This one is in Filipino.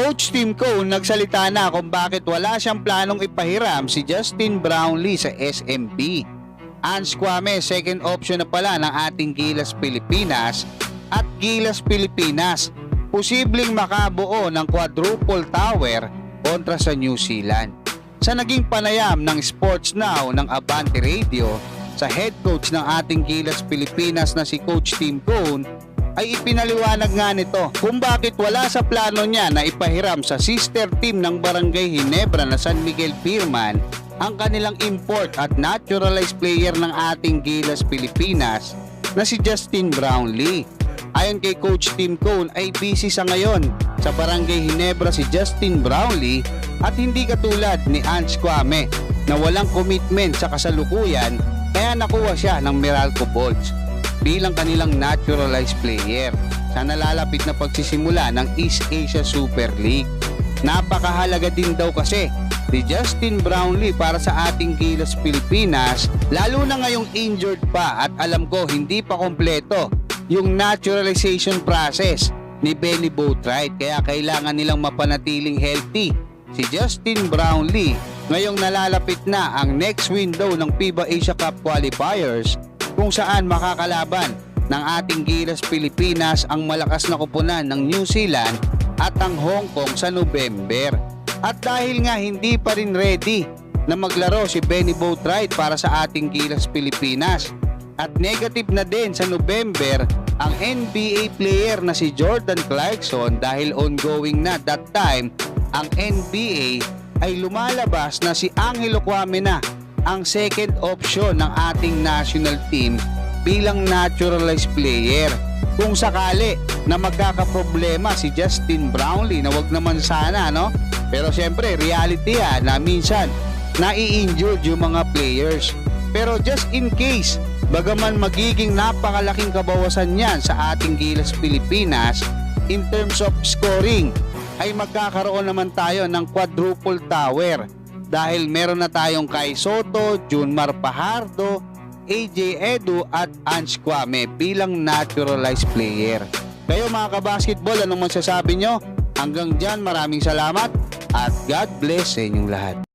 Coach Tim Cone nagsalita na kung bakit wala siyang planong ipahiram si Justin Brownlee sa SMB. Ans Kwame, second option na pala ng ating Gilas Pilipinas at Gilas Pilipinas. Posibleng makabuo ng quadruple tower kontra sa New Zealand. Sa naging panayam ng Sports Now ng Abante Radio sa head coach ng ating Gilas Pilipinas na si Coach Tim Cone ay ipinaliwanag nga nito kung bakit wala sa plano niya na ipahiram sa sister team ng Barangay Ginebra na San Miguel Firman ang kanilang import at naturalized player ng ating Gilas Pilipinas na si Justin Brownlee. Ayon kay Coach Tim Cone ay busy sa ngayon sa Barangay Ginebra si Justin Brownlee at hindi katulad ni Ange Kwame na walang commitment sa kasalukuyan kaya nakuha siya ng Meralco Bulls bilang kanilang naturalized player sa nalalapit na pagsisimula ng East Asia Super League. Napakahalaga din daw kasi ni Justin Brownlee para sa ating Gilas Pilipinas lalo na ngayong injured pa at alam ko hindi pa kompleto yung naturalization process ni Benny Boatwright kaya kailangan nilang mapanatiling healthy si Justin Brownlee ngayong nalalapit na ang next window ng FIBA Asia Cup qualifiers kung saan makakalaban ng ating Gilas Pilipinas ang malakas na kupunan ng New Zealand at ang Hong Kong sa November. At dahil nga hindi pa rin ready na maglaro si Benny Boatwright para sa ating Gilas Pilipinas at negative na din sa November ang NBA player na si Jordan Clarkson dahil ongoing na that time ang NBA ay lumalabas na si Angelo Kwame na ang second option ng ating national team bilang naturalized player. Kung sakali na magkakaproblema si Justin Brownlee na wag naman sana no? Pero syempre reality yan na minsan nai-injured yung mga players. Pero just in case, bagaman magiging napakalaking kabawasan yan sa ating Gilas Pilipinas in terms of scoring, ay magkakaroon naman tayo ng quadruple tower dahil meron na tayong Kai Soto, Junmar Pajardo, AJ Edu at Ange Kwame bilang naturalized player. Kayo mga kabasketball, anong masasabi nyo? Hanggang dyan, maraming salamat at God bless sa inyong lahat.